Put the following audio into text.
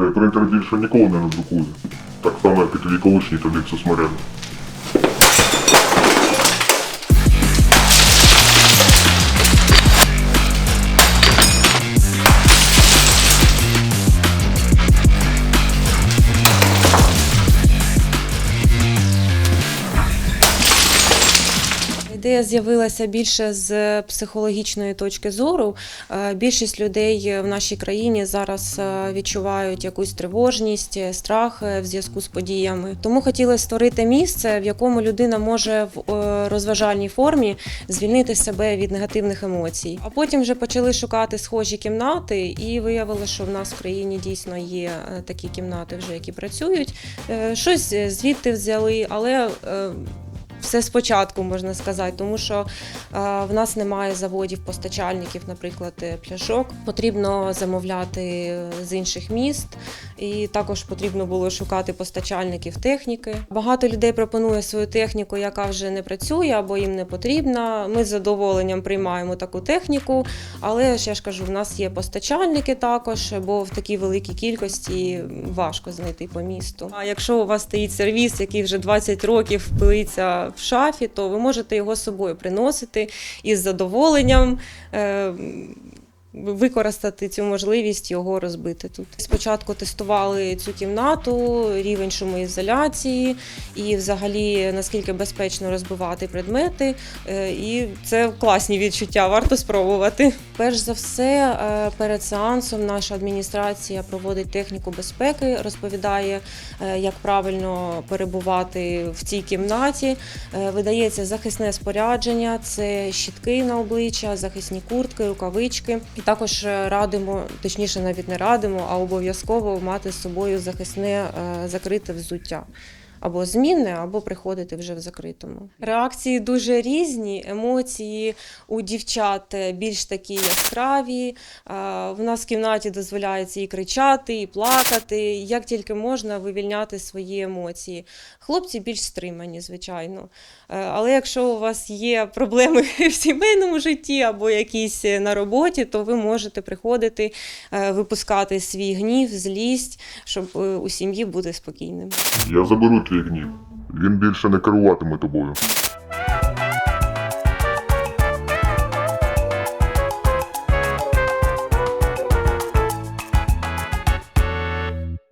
Цей принтер більше ніколи не надрукує. Так само, як і твій колишній тобі цусмарен. Ідея з'явилася більше з психологічної точки зору. Е, Більшість людей в нашій країні зараз е, відчувають якусь тривожність, е, страх в зв'язку з подіями. Тому хотіли створити місце, в якому людина може в розважальній формі звільнити себе від негативних емоцій. А потім вже почали шукати схожі кімнати, і виявили, що в нас в країні дійсно є такі кімнати, вже які працюють. Щось звідти взяли, але все спочатку можна сказати, тому що е, в нас немає заводів-постачальників, наприклад, е, пляшок. Потрібно замовляти е, з інших міст, і також потрібно було шукати постачальників техніки. Багато людей пропонує свою техніку, яка вже не працює або їм не потрібна. Ми з задоволенням приймаємо таку техніку, але я ж кажу, в нас є постачальники також, бо в такій великій кількості важко знайти по місту. А якщо у вас стоїть сервіс, який вже 20 років пилиться в шафі, то ви можете його з собою приносити із задоволенням. Використати цю можливість його розбити тут. Спочатку тестували цю кімнату, рівень шумоізоляції і, взагалі, наскільки безпечно розбивати предмети. Е, І це класні відчуття, варто спробувати. Перш за все, е, перед сеансом наша адміністрація проводить техніку безпеки, розповідає, е, як правильно перебувати в цій кімнаті. Видається захисне спорядження, це щітки на обличчя, захисні куртки, рукавички. Також е, радимо, точніше, навіть не радимо, а обов'язково мати з собою захисне е, закрите взуття. Або змінне, або приходити вже в закритому. Реакції дуже різні. Емоції у дівчат е, більш такі яскраві. В нас в кімнаті дозволяється і кричати, і плакати. Як тільки можна вивільняти свої емоції. Хлопці більш стримані, звичайно. Е, Але якщо у вас є проблеми в сімейному житті або якісь е, на роботі, то ви можете приходити, е, випускати свій гнів, злість, щоб е, у сім'ї бути спокійним. Я заберу твій. Він більше не керуватиме тобою.